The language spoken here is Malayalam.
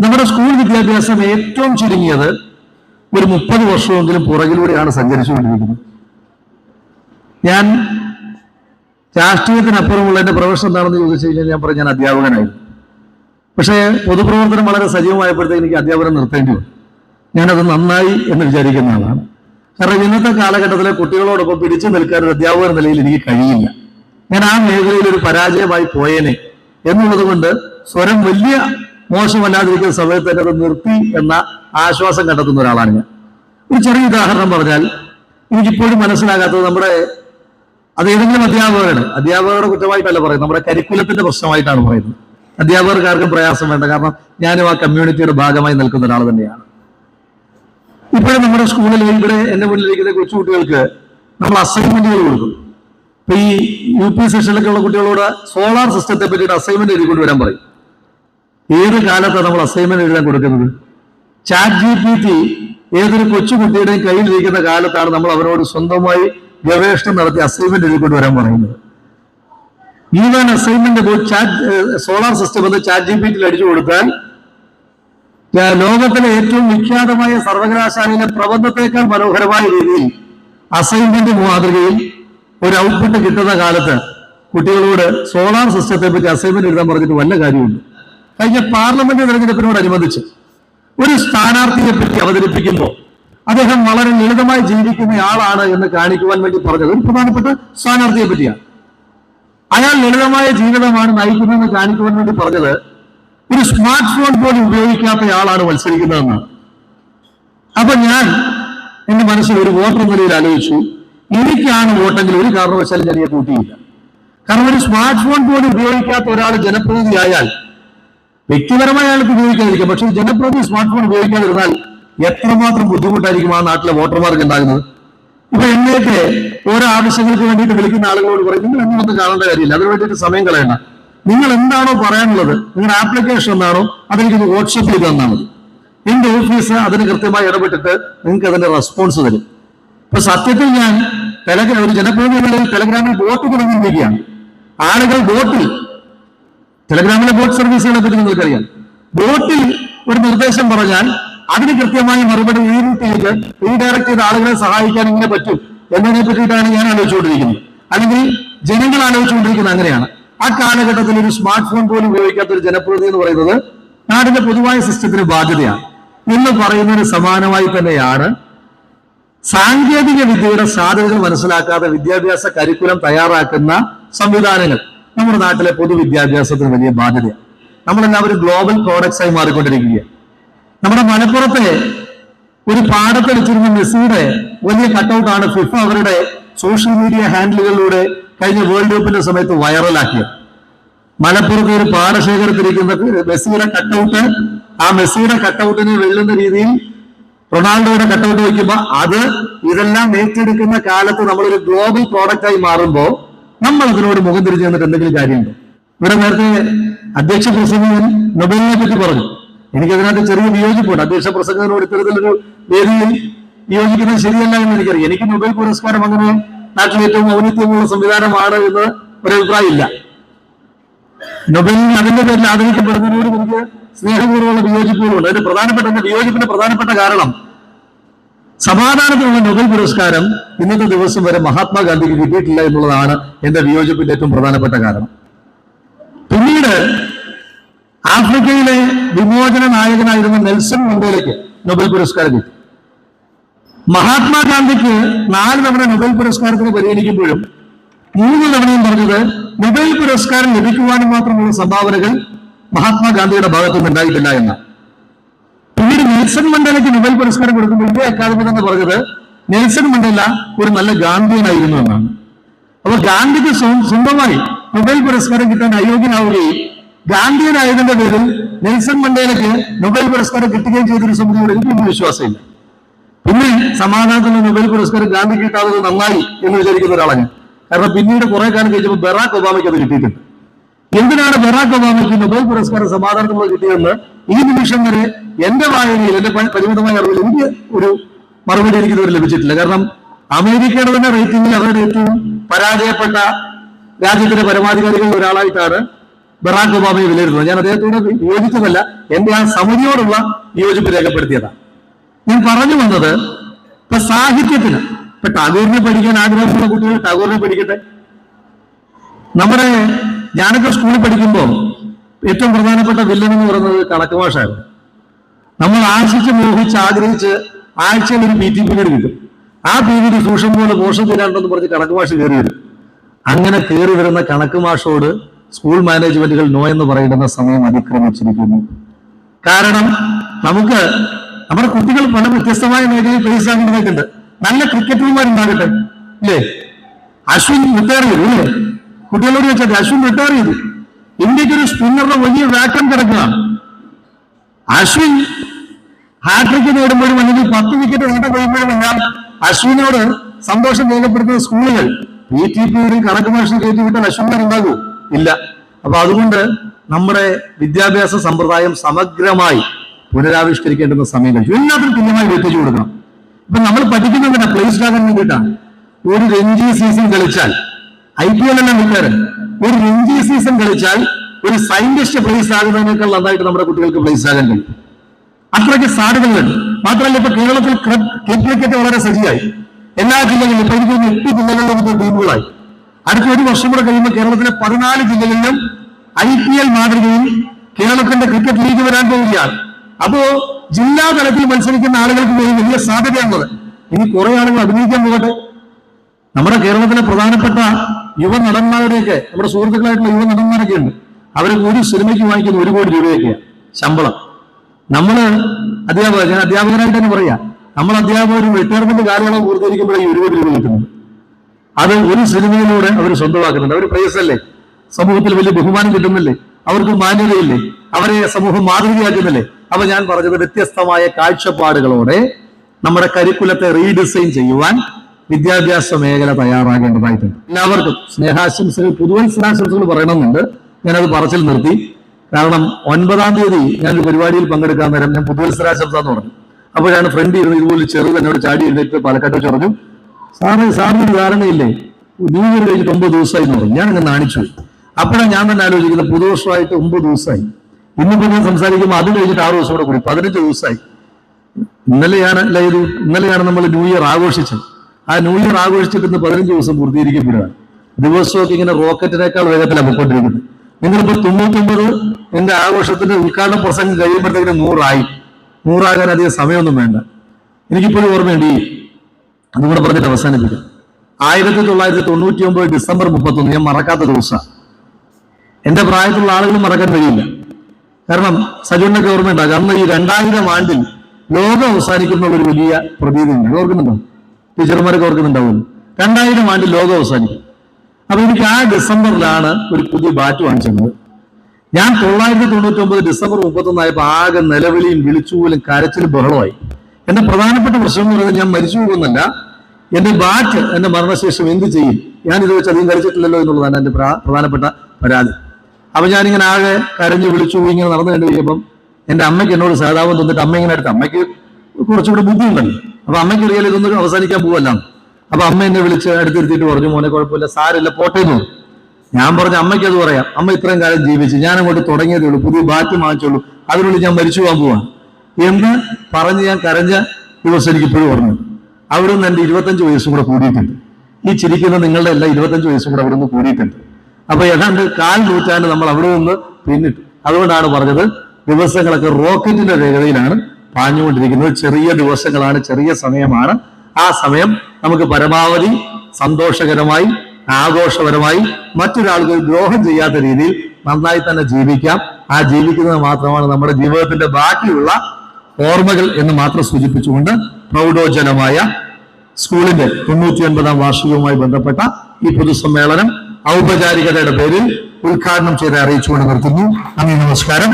നമ്മുടെ സ്കൂൾ വിദ്യാഭ്യാസം ഏറ്റവും ചുരുങ്ങിയത് ഒരു മുപ്പത് വർഷമെങ്കിലും പുറകിലൂടെയാണ് സഞ്ചരിച്ചുകൊണ്ടിരിക്കുന്നത്. ഞാൻ രാഷ്ട്രീയത്തിനപ്പുറമുള്ള എന്റെ പ്രൊഫഷൻ എന്താണെന്ന് ചോദിച്ചു കഴിഞ്ഞാൽ ഞാൻ പറഞ്ഞു ഞാൻ അധ്യാപകനായിരുന്നു. പക്ഷേ പൊതുപ്രവർത്തനം വളരെ സജീവമായപ്പോഴത്തേക്ക് എനിക്ക് അധ്യാപനം നിർത്തേണ്ടി വന്നു. ഞാനത് നന്നായി എന്ന് വിചാരിക്കുന്ന ആളാണ്. കാരണം ഇന്നത്തെ കാലഘട്ടത്തിലെ കുട്ടികളോടൊപ്പം പിടിച്ചു നിൽക്കാൻ ഒരു അധ്യാപകർ നിലയിൽ എനിക്ക് കഴിയില്ല. ഞാൻ ആ മേഖലയിൽ ഒരു പരാജയമായി പോയേനെ. എന്നുള്ളത് കൊണ്ട് സ്വരം വലിയ മോശമല്ലാതിരിക്കുന്ന സമയത്ത് തന്നെ അത് നിർത്തി എന്ന ആശ്വാസം കണ്ടെത്തുന്ന ഒരാളാണ് ഞാൻ. ഒരു ചെറിയ ഉദാഹരണം പറഞ്ഞാൽ എനിക്കിപ്പോഴും മനസ്സിലാകാത്തത് നമ്മുടെ അത് ഏതെങ്കിലും അധ്യാപകരാണ്. അധ്യാപകരുടെ കുറ്റമായിട്ടല്ല പറയുന്നത്. നമ്മുടെ കരിക്കുലത്തിന്റെ പ്രശ്നമായിട്ടാണ് പറയുന്നത്. അധ്യാപകർക്കാർക്കും പ്രയാസം വേണ്ട. കാരണം ഞാനും ആ കമ്മ്യൂണിറ്റിയുടെ ഭാഗമായി നിൽക്കുന്ന ഒരാൾ തന്നെയാണ്. ഇപ്പോഴും നമ്മുടെ സ്കൂളിൽ ഇവിടെ എന്റെ മുന്നിലിരിക്കുന്ന കൊച്ചുകുട്ടികൾക്ക് നമ്മൾ അസൈൻമെന്റുകൾ കൊടുക്കും. ഇപ്പൊ ഈ യു പി സെഷനിലൊക്കെ ഉള്ള കുട്ടികളോട് സോളാർ സിസ്റ്റത്തെ പറ്റിയിട്ട് അസൈൻമെന്റ് എഴുതി കൊണ്ടുവരാൻ പറയും. ഏത് കാലത്താണ് നമ്മൾ അസൈൻമെന്റ് എഴുതാൻ കൊടുക്കുന്നത്? ചാറ്റ് ജി പി ടി ഏതൊരു കൊച്ചുകുട്ടിയുടെയും കയ്യിലിരിക്കുന്ന കാലത്താണ് നമ്മൾ അവരോട് സ്വന്തമായി ഗവേഷണം നടത്തി അസൈൻമെന്റ് എഴുതിക്കൊണ്ട് വരാൻ പറയുന്നത്. Even assignment chat solar system എന്ന് ചാറ്റ് ജി പി ടിയിൽ അടിച്ചു കൊടുത്താൽ ലോകത്തിലെ ഏറ്റവും വിഖ്യാതമായ സർവകലാശാലയിലെ പ്രബന്ധത്തെക്കാൾ മനോഹരമായ രീതിയിൽ അസൈൻമെന്റ് മാതൃകയിൽ ഒരു ഔട്ട്പുട്ട് കിട്ടുന്ന കാലത്ത് കുട്ടികളോട് സോളാർ സിസ്റ്റത്തെ പറ്റി അസൈൻമെന്റ് എഴുതാൻ പറഞ്ഞിട്ട് വല്ല കാര്യമുണ്ട് കഴിഞ്ഞ പാർലമെന്റ് തെരഞ്ഞെടുപ്പിനോടനുബന്ധിച്ച് ഒരു സ്ഥാനാർത്ഥിയെ പറ്റി അവതരിപ്പിക്കുമ്പോൾ അദ്ദേഹം വളരെ ലളിതമായി ജീവിക്കുന്ന ആളാണ് എന്ന് കാണിക്കുവാൻ വേണ്ടി പറഞ്ഞത്. ഒരു പ്രധാനപ്പെട്ട സ്ഥാനാർത്ഥിയെ പറ്റിയാണ്. അയാൾ ലളിതമായ ജീവിതമാണ് നയിക്കുന്നതെന്ന് കാണിക്കുവാൻ വേണ്ടി പറഞ്ഞത് ഒരു സ്മാർട്ട് ഫോൺ പോലും ഉപയോഗിക്കാത്ത ആളാണ് മത്സരിക്കുന്നതെന്ന്. അപ്പൊ ഞാൻ എന്റെ മനസ്സിൽ ഒരു വോട്ടർ നിലയിൽ ആലോചിച്ചു. എനിക്കാണ് വോട്ടെങ്കിൽ ഒരു കാരണവശാലും ഞാൻ കൂട്ടിയില്ല. കാരണം ഒരു സ്മാർട്ട് ഫോൺ പോലും ഉപയോഗിക്കാത്ത ഒരാൾ ജനപ്രതിനിധിയായാൽ വ്യക്തിപരമായ ആൾക്ക് ഉപയോഗിക്കാതിരിക്കാം. പക്ഷേ ജനപ്രതി സ്മാർട്ട് ഫോൺ ഉപയോഗിക്കാതിരുന്നാൽ എത്രമാത്രം ബുദ്ധിമുട്ടായിരിക്കും ആ നാട്ടിലെ വോട്ടർമാർക്ക് ഉണ്ടാകുന്നത്? ഇപ്പൊ എന്നെയൊക്കെ ഓരോ ആവശ്യങ്ങൾക്ക് വേണ്ടിയിട്ട് വിളിക്കുന്ന ആളുകളോട് പറയും നിങ്ങൾ എന്നൊന്നും കാണേണ്ട കാര്യമില്ല. അതിന് വേണ്ടിയിട്ട് സമയം കളയണ്ട. നിങ്ങൾ എന്താണോ പറയാനുള്ളത് നിങ്ങളുടെ ആപ്ലിക്കേഷൻ എന്താണോ അതെനിക്ക് വാട്സപ്പ് ചെയ്ത് തന്നാൽ മതി. എന്റെ ഓഫീസ് അതിന് കൃത്യമായി ഇടപെട്ടിട്ട് നിങ്ങൾക്ക് അതിന്റെ റെസ്പോൺസ് തരും. ഇപ്പൊ സത്യത്തിൽ ഞാൻ ടെലഗ്രാം ഒരു ജനപ്രതിനിധി ടെലഗ്രാമിൽ വോട്ട് തുടങ്ങിയിരിക്കുകയാണ്. ആളുകൾ ബോട്ടിൽ ടെലഗ്രാമിലെ ബോട്ട് സർവീസുകളെ പറ്റി നിങ്ങൾക്കറിയാം. ബോട്ടിൽ ഒരു നിർദ്ദേശം പറഞ്ഞാൽ അതിന് കൃത്യമായി മറുപടി റീറൂട്ട് ചെയ്ത് റീഡയറക്ട് ചെയ്ത് ആളുകളെ സഹായിക്കാൻ ഇങ്ങനെ പറ്റും എന്നതിനെ പറ്റിയിട്ടാണ് ഞാൻ ആലോചിച്ചുകൊണ്ടിരിക്കുന്നത്. അല്ലെങ്കിൽ ജനങ്ങൾ ആലോചിച്ചുകൊണ്ടിരിക്കുന്നത് അങ്ങനെയാണ്. ആ കാലഘട്ടത്തിൽ ഒരു സ്മാർട്ട് ഫോൺ പോലും ഉപയോഗിക്കാത്ത ഒരു ജനപ്രതിനിധി എന്ന് പറയുന്നത് നാടിന്റെ പൊതുവായ സിസ്റ്റത്തിന് ബാധ്യതയാണ്. എന്ന് പറയുന്നതിന് സമാനമായി തന്നെയാണ്. സാങ്കേതിക വിദ്യയുടെ സാധ്യതകൾ മനസ്സിലാക്കാതെ വിദ്യാഭ്യാസ കരിക്കുലം തയ്യാറാക്കുന്ന സംവിധാനങ്ങൾ. നമ്മുടെ നാട്ടിലെ പൊതുവിദ്യാഭ്യാസത്തിന് വലിയ ബാധ്യതയാണ് നമ്മളെല്ലാവരും ഗ്ലോബൽ പ്രോഡക്ട്സ് ആയി മാറിക്കൊണ്ടിരിക്കുകയാണ് നമ്മുടെ മലപ്പുറത്തെ ഒരു പാടത്ത് വെച്ചിരുന്ന മെസ്സിയുടെ വലിയ കട്ടൗട്ടാണ് ഫിഫ അവരുടെ സോഷ്യൽ മീഡിയ ഹാൻഡിലുകളിലൂടെ കഴിഞ്ഞ വേൾഡ് കപ്പിന്റെ സമയത്ത് വൈറലാക്കിയത് മലപ്പുറത്ത് ഒരു പാടശേഖരത്തിരിക്കുന്ന മെസ്സിയുടെ കട്ടൗട്ട് ആ മെസ്സിയുടെ കട്ടൗട്ടിനെ വെല്ലുന്ന രീതിയിൽ റൊണാൾഡോയുടെ കട്ടൗട്ട് വയ്ക്കുമ്പോൾ അത് ഇതെല്ലാം ഏറ്റെടുക്കുന്ന കാലത്ത് നമ്മളൊരു ഗ്ലോബൽ പ്രോഡക്റ്റ് ആയി മാറുമ്പോൾ നമ്മൾ അതിനോട് മുഖം തിരിച്ചു തന്നിട്ട് എന്തെങ്കിലും കാര്യമുണ്ടോ? ഇവിടെ നേരത്തെ അധ്യക്ഷ പ്രസംഗം നൊബേലിനെ പറ്റി പറഞ്ഞു. എനിക്കതിനകത്ത് ചെറിയ വിയോജിപ്പുണ്ട്. അധ്യക്ഷ പ്രസംഗത്തിനോട് ഇത്തരത്തിലൊരു വേദിയിൽ വിയോജിക്കുന്നത് ശരിയല്ല എന്ന് എനിക്കറിയാം. എനിക്ക് നൊബേൽ പുരസ്കാരം അങ്ങനെ നാട്ടിൽ ഏറ്റവും ഔന്നിത്യമുള്ള സംവിധാനമാണ് എന്ന് ഒരു അഭിപ്രായം ഇല്ല നൊബേലിന് അതിന്റെ പേരിൽ ആദരിക്കപ്പെടുന്നതിനോട് എനിക്ക് സ്നേഹപൂർവമുള്ള വിയോജിപ്പുകളുണ്ട്. അതിന്റെ പ്രധാനപ്പെട്ട വിയോജിപ്പിന്റെ പ്രധാനപ്പെട്ട കാരണം സമാധാനത്തിനുള്ള നൊബൽ പുരസ്കാരം ഇന്നത്തെ ദിവസം വരെ മഹാത്മാഗാന്ധിക്ക് കിട്ടിയിട്ടില്ല എന്നുള്ളതാണ് എന്റെ വിയോജിപ്പിന്റെ ഏറ്റവും പ്രധാനപ്പെട്ട കാരണം. പിന്നീട് ആഫ്രിക്കയിലെ വിമോചന നായകനായിരുന്ന നെൽസൺ മണ്ടേലയ്ക്ക് നൊബൽ പുരസ്കാരം കിട്ടി. മഹാത്മാഗാന്ധിക്ക് നാല് തവണ നൊബൽ പുരസ്കാരത്തിന് പരിഗണിക്കുമ്പോഴും മൂന്ന് തവണയും പറഞ്ഞത് നൊബൽ പുരസ്കാരം ലഭിക്കുവാനും മാത്രമുള്ള സംഭാവനകൾ മഹാത്മാഗാന്ധിയുടെ ഭാഗത്തുനിന്ന് ഉണ്ടായിട്ടില്ല എന്നാണ്. നെൽസൺ മണ്ടേലയ്ക്ക് നൊബേൽ പുരസ്കാരം കൊടുക്കുമ്പോൾ ഇന്ത്യ അക്കാദമി തന്നെ പറഞ്ഞത് നെൽസൺ മണ്ടേല ഒരു നല്ല ഗാന്ധിയനായിരുന്നു എന്നാണ്. അപ്പൊ ഗാന്ധിക്ക് സ്വന്തമായി നൊബേൽ പുരസ്കാരം കിട്ടാൻ അയോഗ്യനാവുകയും ഗാന്ധിയനായതിന്റെ പേരിൽ നെൽസൺ മണ്ടേലയ്ക്ക് നൊബേൽ പുരസ്കാരം കിട്ടുകയും ചെയ്തൊരു സമിതിയോട് എനിക്കൊന്നും വിശ്വാസമില്ല. പിന്നെ സമാധാനത്തിന് നൊബേൽ പുരസ്കാരം ഗാന്ധി കിട്ടാത്തത് നന്നായി എന്ന് വിചാരിക്കുന്ന ഒരാളാണ് കാരണം പിന്നീട് കുറെ കാലം കഴിഞ്ഞപ്പോൾ ബറാക്ക് ഒബാമയ്ക്ക് അത് കിട്ടിയിട്ടുണ്ട്. എന്തിനാണ് ബറാക്ക് ഒബാമയ്ക്ക് നൊബേൽ പുരസ്കാരം സമാധാനത്തിനുള്ള കിട്ടിയതെന്ന് ഈ നിമിഷം വരെ എന്റെ വായനയിൽ എന്റെ പരിമിതമായ അറിവിൽ എനിക്ക് ഒരു മറുപടി എനിക്ക് ഇതുവരെ ലഭിച്ചിട്ടില്ല. കാരണം അമേരിക്കയുടെ തന്നെ റേറ്റിംഗിൽ അവരുടെ ഏറ്റവും പരാജയപ്പെട്ട രാജ്യത്തിന്റെ പരമാധികാരികളിൽ ഒരാളായിട്ടാണ് ബറാക് ഒബാമയെ വിലയിരുത്തുന്നത്. ഞാൻ അദ്ദേഹത്തോട് യോജിച്ചതല്ല എന്റെ ആ സമിതിയോടുള്ള യോജിപ്പ് രേഖപ്പെടുത്തിയതാണ് ഞാൻ പറഞ്ഞു വന്നത് ഇപ്പൊ സാഹിത്യത്തിന് ഇപ്പൊ ടാഗോറിനെ പഠിക്കാൻ ആഗ്രഹമുള്ള കുട്ടികൾ ടാഗോറിനെ പഠിക്കട്ടെ? നമ്മുടെ ഞാനൊക്കെ സ്കൂളിൽ പഠിക്കുമ്പോൾ ഏറ്റവും പ്രധാനപ്പെട്ട വില്ലൻ എന്ന് പറയുന്നത് കണക്ക് നമ്മൾ ആശിച്ച് മോഹിച്ച് ആഗ്രഹിച്ച് ആഴ്ചയിൽ ഒരു പി ടി പീരീഡ് കിട്ടും. ആ പീരീഡ് സൂക്ഷം പോലെ മോശം തീരാണ്ടെന്ന് പറഞ്ഞ് കണക്ക് മാഷ് കയറി വരും. അങ്ങനെ കയറി വരുന്ന കണക്ക് മാഷോട് സ്കൂൾ മാനേജ്മെന്റുകൾ നോ എന്ന് പറയുന്ന സമയം അതിക്രമിച്ചിരിക്കുന്നു. കാരണം നമുക്ക് നമ്മുടെ കുട്ടികൾ പല വ്യത്യസ്തമായ മേഖലയിൽ പ്ലേസ് ആകേണ്ടതായിട്ടുണ്ട് നല്ല ക്രിക്കറ്റർമാരുണ്ടാകട്ടെ ഇല്ലേ? അശ്വിൻ റിട്ടയർ ചെയ്തു കുട്ടികളോട് ചോദിച്ചാൽ അശ്വിൻ റിട്ടയർ ചെയ്തു. ഇന്ത്യയ്ക്ക് ഒരു സ്പിന്നറുടെ വലിയ വാക്കം കിടക്കുകയാണ്. അശ്വിൻ ഹാട്രിക്ക് നേടുമ്പോഴും അല്ലെങ്കിൽ പത്ത് വിക്കറ്റ് നേട്ടം കഴിയുമ്പോഴും എല്ലാം അശ്വിനോട് സന്തോഷം രേഖപ്പെടുത്തുന്ന സ്കൂളുകൾ. പി ടി പി ഒരു കണക്ക് മനുഷ്യൻ കയറ്റി വിട്ടാൽ അശ്വിൻ ഉണ്ടാകൂ ഇല്ല. അപ്പൊ അതുകൊണ്ട് നമ്മുടെ വിദ്യാഭ്യാസ സമ്പ്രദായം സമഗ്രമായി പുനരാവിഷ്കരിക്കേണ്ടുന്ന സമയങ്ങൾ എല്ലാത്തിനും തുല്യമായി വെറ്റിച്ചു കൊടുക്കണം. ഇപ്പൊ നമ്മൾ പഠിക്കുന്നത് പ്ലേസ്ഡ് ആകാൻ വേണ്ടിയിട്ടാണ് ഒരു രഞ്ജി സീസൺ കളിച്ചാൽ ഐ പി എൽ എല്ലാം വിട്ടാറ് ഒരു രഞ്ജി സീസൺ കളിച്ചാൽ ഒരു സയന്റിസ്റ്റ് പ്ലേസ് ആകുന്നതിനേക്കാൾ നന്നായിട്ട് നമ്മുടെ കുട്ടികൾക്ക് പ്ലേസ് ആകാൻ കഴിയും. അത്രയ്ക്ക് സാധ്യതകളുണ്ട് മാത്രമല്ല ഇപ്പൊ കേരളത്തിൽ ക്രിക്കറ്റ് വളരെ സജീവമായി. എല്ലാ ജില്ലകളിലും ഇപ്പൊ എനിക്ക് എട്ട് ജില്ലകളിലും ടീമുകളായി. അടുത്ത ഒരു വർഷം കൂടെ കഴിയുമ്പോൾ കേരളത്തിലെ പതിനാല് ജില്ലകളിലും ഐ പി എൽ മാതൃകയിൽ കേരളത്തിന്റെ ക്രിക്കറ്റ് ലീഗ് വരാൻ പോവുകയാണ്. അപ്പോ ജില്ലാ തലത്തിൽ മത്സരിക്കുന്ന ആളുകൾക്ക് പോയി വലിയ സാധ്യതയാണുള്ളത്. ഇനി കുറെ ആളുകൾ അഭിനയിക്കാൻ പോകട്ടെ. നമ്മുടെ കേരളത്തിലെ പ്രധാനപ്പെട്ട യുവ നടന്മാരുടെയൊക്കെ നമ്മുടെ സുഹൃത്തുക്കളായിട്ടുള്ള യുവ നടന്മാരൊക്കെ ഉണ്ട്. അവരൊക്കെ ഒരു സിനിമയ്ക്ക് വാങ്ങിക്കുന്ന ഒരു കോടി രൂപയൊക്കെയാണ് ശമ്പളം. നമ്മൾ അധ്യാപകർ ഞാൻ അധ്യാപകനായിട്ട് തന്നെ പറയാം. നമ്മൾ അധ്യാപകർ റിട്ടയർമെന്റ് കാലയളവ് പൂർത്തീകരിക്കുമ്പോഴേ ഒരു കോടി രൂപ കിട്ടുന്നത് അത് ഒരു സിനിമയിലൂടെ അവർ സ്വന്തമാക്കുന്നുണ്ട്. അവർ പ്രയസല്ലേ സമൂഹത്തിൽ വലിയ ബഹുമാനം കിട്ടുന്നില്ലേ? അവർക്ക് മാന്യതയില്ലേ? അവരെ സമൂഹം മാതൃകയാക്കുന്നില്ലേ? അപ്പൊ ഞാൻ പറഞ്ഞത് വ്യത്യസ്തമായ കാഴ്ചപ്പാടുകളോടെ നമ്മുടെ കരിക്കുലത്തെ റീഡിസൈൻ ചെയ്യുവാൻ വിദ്യാഭ്യാസ മേഖല തയ്യാറാകേണ്ടതായിട്ടുണ്ട് എല്ലാവർക്കും സ്നേഹാശംസകൾ പുതുവത്സരാശംസകൾ പറയണമെന്നുണ്ട്. ഞാനത് പറച്ചിൽ നിർത്തി. കാരണം ഒൻപതാം തീയതി ഞാനൊരു പരിപാടിയിൽ പങ്കെടുക്കാൻ നേരം ഞാൻ പുതുവത്സരാശംസ എന്ന് പറഞ്ഞു. അപ്പോൾ അപ്പോഴാണ് ഫ്രണ്ട് ഇരുന്ന് ഇതുപോലെ ചെറുത് എന്നോട് ചാടി എഴുന്നേറ്റ് പാലക്കാട്ട് വെച്ച് പറഞ്ഞു സാറ് സാറിന് ധാരണയില്ലേ? ന്യൂ ഇയർ കഴിഞ്ഞിട്ട് ഒമ്പത് ദിവസമായി എന്ന് പറഞ്ഞു. ഞാൻ അങ്ങനെ നാണിച്ചു അപ്പോഴാണ് ഞാൻ തന്നെ ആലോചിക്കുന്നത് പുതുവർഷമായിട്ട് ഒമ്പത് ദിവസമായി. ഇന്നിപ്പോൾ ഞാൻ സംസാരിക്കുമ്പോൾ അത് കഴിഞ്ഞിട്ട് ആറ് ദിവസം കൂടെ കൂടി. പതിനഞ്ച് ദിവസമായി. ഇന്നലെയാണ് അല്ല ഇത് ഇന്നലെയാണ് നമ്മൾ ന്യൂ ഇയർ ആഘോഷിച്ചത്. ആ ന്യൂ ഇയർ ആഘോഷിച്ചിട്ട് പതിനഞ്ച് ദിവസം പൂർത്തീകരിക്കപ്പെടുകയാണ് ദിവസമൊക്കെ ഇങ്ങനെ റോക്കറ്റിനേക്കാൾ വേഗത്തിലാണ് പോയിക്കൊണ്ടിരിക്കുന്നത്. നിങ്ങളിപ്പോൾ തൊണ്ണൂറ്റൊമ്പത് എന്റെ ആഘോഷത്തിന്റെ ഉദ്ഘാടന പ്രസംഗം കഴിയുമ്പോഴത്തേക്കിന് നൂറായി. നൂറാകാൻ അധികം സമയമൊന്നും വേണ്ട. എനിക്കിപ്പോഴും ഓർമ്മയുണ്ട് ഈ അതുകൂടെ പറഞ്ഞിട്ട് അവസാനിപ്പിക്കാം. ആയിരത്തി തൊള്ളായിരത്തി തൊണ്ണൂറ്റി ഒമ്പത് ഡിസംബർ മുപ്പത്തൊന്ന്. ഞാൻ മറക്കാത്ത ദിവസമാണ് എന്റെ പ്രായത്തിലുള്ള ആളുകളും മറക്കാൻ കഴിയില്ല. കാരണം സജുവിനൊക്കെ ഓർമ്മയുണ്ടാകും. അന്ന് ഈ രണ്ടായിരം ആണ്ടിൽ ലോകം അവസാനിക്കുന്ന ഒരു വലിയ പ്രതീതിയുണ്ട്. ഓർക്കുന്നുണ്ടോ? ടീച്ചർമാരൊക്കെ ഓർക്കുന്നുണ്ടാവുമല്ലോ രണ്ടായിരം ആണ്ട് ലോകം അവസാനിക്കും. അപ്പൊ എനിക്ക് ആ ഡിസംബറിലാണ് ഒരു പുതിയ ബാറ്റ് വാങ്ങിച്ചത് ഞാൻ തൊള്ളായിരത്തി തൊണ്ണൂറ്റി ഒമ്പത് ഡിസംബർ മുപ്പത്തൊന്നായപ്പോ ആകെ നിലവിളിയും വിളിച്ചുപോലും കരച്ചിലും ബഹളമായി. എന്റെ പ്രധാനപ്പെട്ട പ്രശ്നം എന്ന് പറയുന്നത് ഞാൻ മരിച്ചു പോകുന്നല്ല എന്റെ ബാറ്റ് എന്റെ മരണശേഷം എന്ത് ചെയ്യും? ഞാൻ ഇത് വെച്ച് അധികം കളിച്ചിട്ടില്ലല്ലോ എന്നുള്ളതാണ് എന്റെ പ്ര- പ്രധാനപ്പെട്ട പരാതി. അപ്പൊ ഞാനിങ്ങനെ ആകെ കരഞ്ഞു വിളിച്ചു ഇങ്ങനെ നടന്നു കണ്ടു എന്റെ അമ്മയ്ക്ക് എന്നോട് സഹതാപം തന്നിട്ട് അമ്മ ഇങ്ങനെ അടുത്ത് അമ്മയ്ക്ക് കുറച്ചുകൂടെ ബുദ്ധിയുണ്ടല്ലോ. അപ്പൊ അമ്മയ്ക്ക് അറിയാലോ ഇതൊന്നും അവസാനിക്കാൻ പോവല്ല. അപ്പൊ അമ്മ എന്നെ വിളിച്ച് അടുത്തിരുത്തിയിട്ട് പറഞ്ഞു മോനെ കുഴപ്പമില്ല സാരില്ല പോട്ടേന്ന് ഞാൻ പറഞ്ഞു അമ്മയ്ക്ക് അത് പറയാം. അമ്മ ഇത്രയും കാലം ജീവിച്ചു ഞാൻ അങ്ങോട്ട് തുടങ്ങിയതേ ഉള്ളൂ പുതിയ ബാറ്റ് വാങ്ങിച്ചുള്ളൂ അതിനുള്ളിൽ ഞാൻ മരിച്ചു പോകാൻ പോവാണ് എന്ന് പറഞ്ഞ് ഞാൻ കരഞ്ഞ ദിവസം എനിക്ക് ഇപ്പോഴും ഓർമ്മ അവിടെ നിന്ന് എന്റെ ഇരുപത്തഞ്ച് വയസ്സും കൂടെ കൂടിയിട്ടുണ്ട്. ഈ ചിരിക്കുന്ന നിങ്ങളുടെ എല്ലാം ഇരുപത്തഞ്ച് വയസ്സും കൂടെ അവിടെ നിന്ന് കൂടിയിട്ടുണ്ട്. അപ്പൊ ഏതാണ്ട് കാൽ നൂറ്റാണ്ട് നമ്മൾ അവിടെ നിന്ന് പിന്നിട്ടു. അതുകൊണ്ടാണ് പറഞ്ഞത് ദിവസങ്ങളൊക്കെ റോക്കറ്റിന്റെ വേഗതയിലാണ് പാഞ്ഞുകൊണ്ടിരിക്കുന്നത് ചെറിയ ദിവസങ്ങളാണ് ചെറിയ സമയമാണ്. ആ സമയം നമുക്ക് പരമാവധി സന്തോഷകരമായി ആഘോഷപരമായി മറ്റൊരാൾക്ക് ദ്രോഹം ചെയ്യാത്ത രീതിയിൽ നന്നായി തന്നെ ജീവിക്കാം. ആ ജീവിക്കുന്നത് മാത്രമാണ് നമ്മുടെ ജീവിതത്തിന്റെ ബാക്കിയുള്ള ഓർമ്മകൾ എന്ന് മാത്രം സൂചിപ്പിച്ചുകൊണ്ട് പ്രൗഢോജനമായ സ്കൂളിന്റെ തൊണ്ണൂറ്റി ഒൻപതാം വാർഷികവുമായി ബന്ധപ്പെട്ട ഈ പൊതുസമ്മേളനം ഔപചാരികതയുടെ പേരിൽ ഉദ്ഘാടനം ചെയ്ത് അറിയിച്ചുകൊണ്ട് നിർത്തുന്നു. നന്ദി നമസ്കാരം.